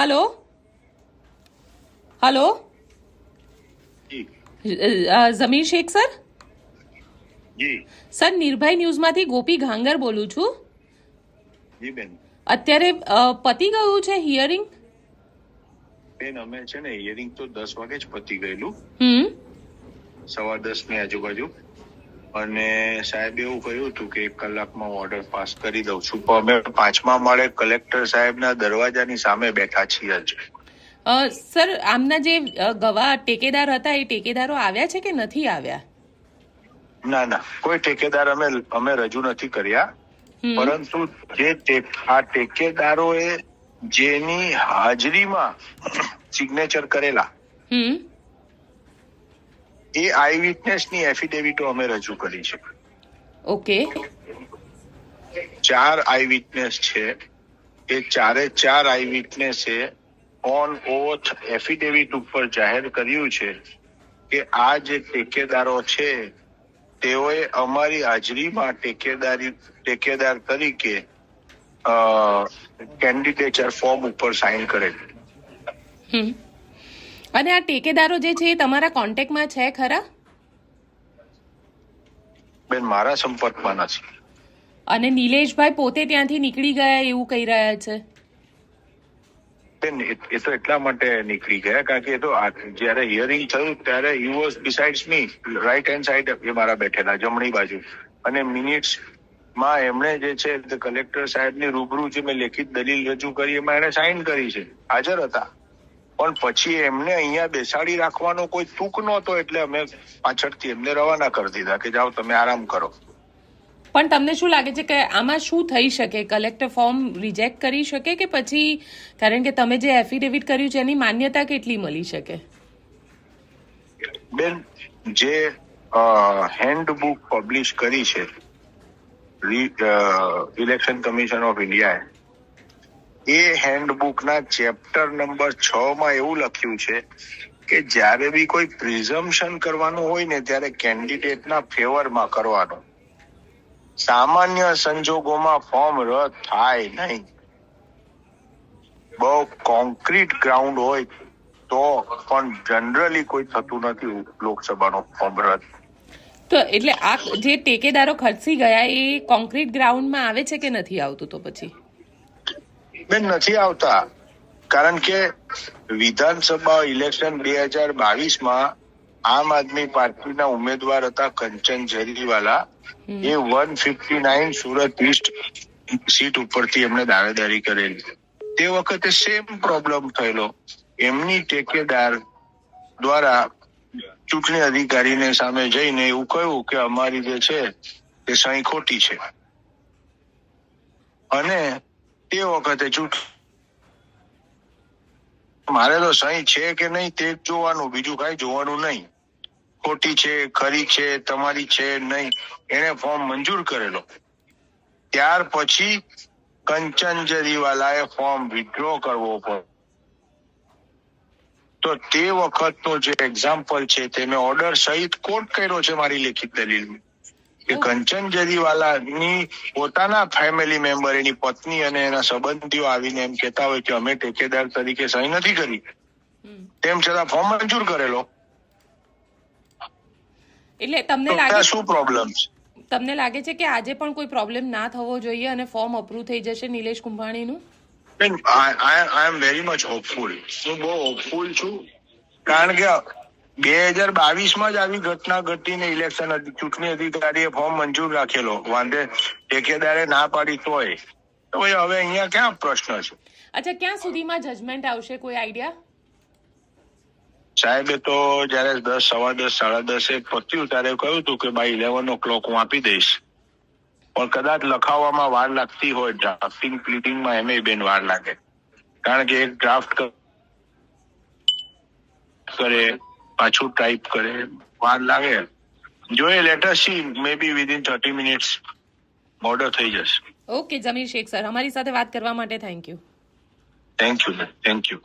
Hello hello Jamir Shaikh sir? Sir Nirbhay ન્યૂઝમાંથી Gopi Ghangar બોલું છું. અત્યારે પતિ ગયું છે હિયરિંગ? બેન અમે છે ને હિયરિંગ તો દસ વાગે જ પતી ગયેલું. સવા દસની આજુબાજુ. અને સાહેબ એવું કહ્યું હતું કે એક કલાકમાં ઓર્ડર પાસ કરી દઉં છું. પણ અમે પાંચમા માળે કલેક્ટર સાહેબના દરવાજાની સામે બેઠા છીએ જ. સર આમના જે ગવા ટેકેદાર હતા એ ટેકેદારો આવ્યા છે કે નથી આવ્યા? ના ના. કોઈ ટેકેદાર અમે અમે રજૂ નથી કર્યા. પરંતુ જે આ ટેકેદારોએ જેની હાજરીમાં સિગ્નેચર કરેલા એ આઈ વિટનેસની એફિડેવિટો અમે રજૂ કરી છે. ઓકે. ચાર આઈ વિટનેસ છે. એ ચારે ચાર આઈ વિટનેસે ઓન ઓથ એફિડેવિટ ઉપર જાહેર કર્યું છે કે આ જે ટેકેદારો છે તેઓએ અમારી હાજરીમાં ટેકેદારી ટેકેદાર તરીકે કેન્ડિડેચર ફોર્મ ઉપર સાઇન કરેલી. અને આ ટેકેદારો જે છે એ તમારા કોન્ટેક્ટમાં છે ખરા? બેન મારા સંપર્કમાં નથી. અને નિલેશભાઈ પોતે ત્યાંથી નીકળી ગયા એવું કહી રહ્યા છે? બેન એ તો એટલા માટે નીકળી ગયા કારણ કે એ તો જ્યારે હિયરિંગ થયું ત્યારે he was besides me right hand side એ મારા બેઠેલા જમણી બાજુ. અને મિનિટ્સમાં એમણે જે છે કલેક્ટર સાહેબની રૂબરૂ જે મેં લેખિત દલીલ રજૂ કરી એમાં એણે સાઇન કરી છે. હાજર હતા. પણ પછી એમને અહીંયા બેસાડી રાખવાનો કોઈ તૂક નહોતો એટલે અમે પાછળથી એમને રવાના કરી દીધા કે જાઓ તમે આરામ કરો. પણ તમને શું લાગે છે કે આમાં શું થઈ શકે? કલેક્ટર ફોર્મ રિજેક્ટ કરી શકે કે પછી કારણ કે તમે જે એફિડેવિટ કર્યું છે એની માન્યતા કેટલી મળી શકે? બેન જે હેન્ડબુક પબ્લિશ કરી છે ઇલેક્શન કમિશન ઓફ ઇન્ડિયાએ એ હેન્ડબુકના ચેપ્ટર નંબર છ માં એવું લખ્યું છે કે જ્યારે બી કોઈ પ્રિઝમ્પશન કરવાનું હોય ને ત્યારે કેન્ડિડેટના ફેવરમાં કરવાનું. સામાન્ય સંજોગોમાં ફોર્મ રદ થાય નહીં. બહુ કોન્ક્રીટ ગ્રાઉન્ડ હોય તો પણ જનરલી કોઈ થતું નથી લોકસભાનો ફોર્મ રદ તો એટલે આ જે ટેકેદારો ખર્ચી ગયા એ કોન્ક્રીટ ગ્રાઉન્ડમાં આવે છે કે નથી આવતું તો પછી? બેન નથી આવતા. કારણ કે વિધાનસભા ઇલેક્શન બે હજાર બાવીસમાં આમ આદમી પાર્ટીના ઉમેદવાર હતા કંચન જરીવાલા. એ one fifty nine Surat east seat ઉપરથી એમને દાવેદારી કરેલી. તે વખતે સેમ પ્રોબ્લેમ થયેલો. એમની ટેકેદાર દ્વારા ચૂંટણી અધિકારીને સામે જઈને એવું કહ્યું કે અમારી જે છે તે સહી ખોટી છે. અને તે વખતે ચૂંટ મારે તો સહી છે કે નહીં તે જોવાનું, બીજું કઈ જોવાનું નહીં. ખોટી છે, ખરી છે, તમારી છે નહીં. એને ફોર્મ મંજૂર કરેલો. ત્યાર પછી કંચન જરીવાલાએ ફોર્મ વિથડ્રો કરવો પડ્યો. તો તે વખતનો જે એક્ઝામ્પલ છે તે મેં ઓર્ડર સહિત કોટ કર્યો છે મારી લેખિત દલીલમાં. કે કંચન જરીવાલાની પોતાના ફેમિલી મેમ્બર એની પત્ની અને એના સંબંધીઓ આવીને એમ કહેતા હોય કે અમે ટેકેદાર તરીકે સહી નથી કરી. તેમ છતાં ફોર્મ મંજૂર કરેલો. એટલે તમને લાગે શું પ્રોબ્લેમ તમને લાગે છે કે આજે પણ કોઈ પ્રોબ્લેમ ના થવો જોઈએ અને ફોર્મ અપ્રૂવ થઈ જશે નિલેશ કુંભાણીનું? નું I am very much hopeful હું બહુ હોપફુલ છું. કારણ કે બે હજાર બાવીસમાં જ આવી ઘટના ઘટીને ઇલેક્શન ચૂંટણી અધિકારીએ ફોર્મ મંજૂર રાખેલો. વાંધે ઠેકેદારે ના પાડી તોય. તો હવે અહીંયા ક્યાં પ્રશ્ન છે? અચ્છા ક્યાં સુધીમાં જજમેન્ટ આવશે? કોઈ આઈડિયા સાહેબે તો જયારે દસ સવા દસ સાડા દસે પત્યું ત્યારે કહ્યું હતું કે ભાઈ ઇલેવન ઓ ક્લોક હું આપી દઈશ. પણ કદાચ લખાવવામાં વાર લાગતી હોય. ડ્રાફ્ટિંગ પ્લીટિંગમાં એમે બેન વાર લાગે. કારણ કે એક ડ્રાફ્ટ કરે. પાછું ટાઈપ કરે વાર લાગે. જોઈએ later see maybe within thirty minutes order થઈ જશે. ઓકે જમીર શેખ સર અમારી સાથે વાત કરવા માટે thank you thank you thank you